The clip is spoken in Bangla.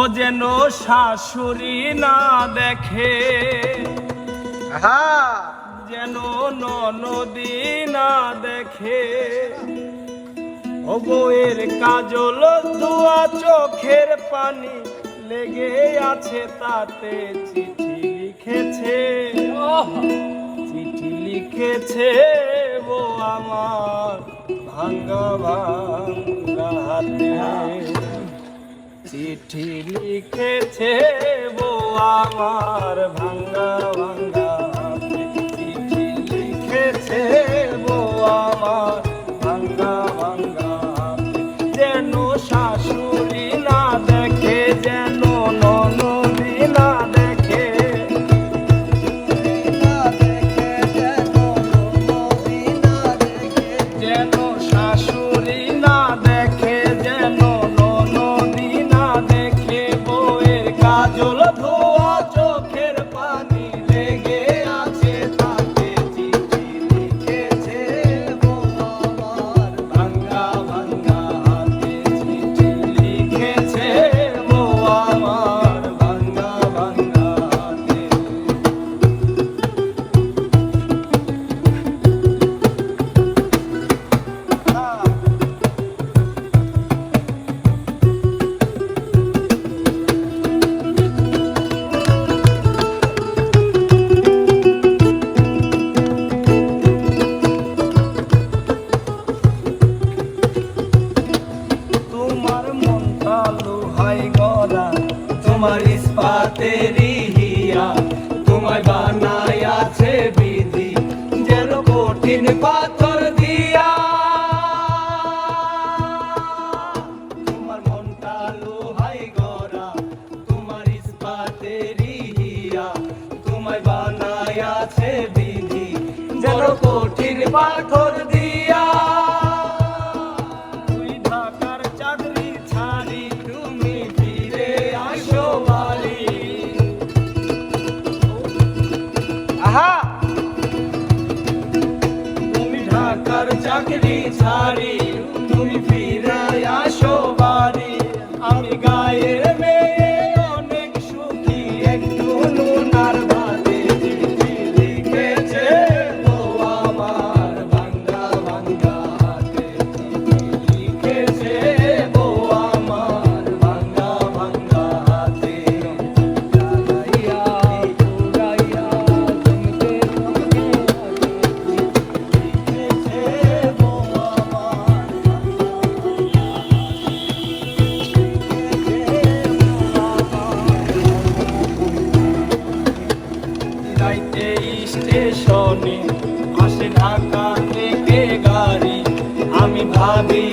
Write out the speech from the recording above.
ও যেন শাশুড়ি না দেখে হ্যাঁ যেন নদী না দেখে। ও বউয়ের কাজল ধোয়া চোখের পানি লেগে আছে তাতে চিঠি লিখেছে। চিঠি লিখেছে ও আমার ভাঙ্গা ভাঙ্গা হাতে। চিঠি লিখেছে বো আমার ভাঙ্গা ভাঙ্গা। লোহাই গলা, তোমার তোমায় বানাই আছে বিধি, যেন কঠিন পাথর দিয়া। তোমার মনটা লোহাই গড়া, তোমার ইস্পাতেরই ঢাকার চাকরি ছাড়ি তুমি ফিরে আসো বাড়ি। আমি গায়ের মনে আসে ঢাকা থেকে গাড়ি। আমি ভাবি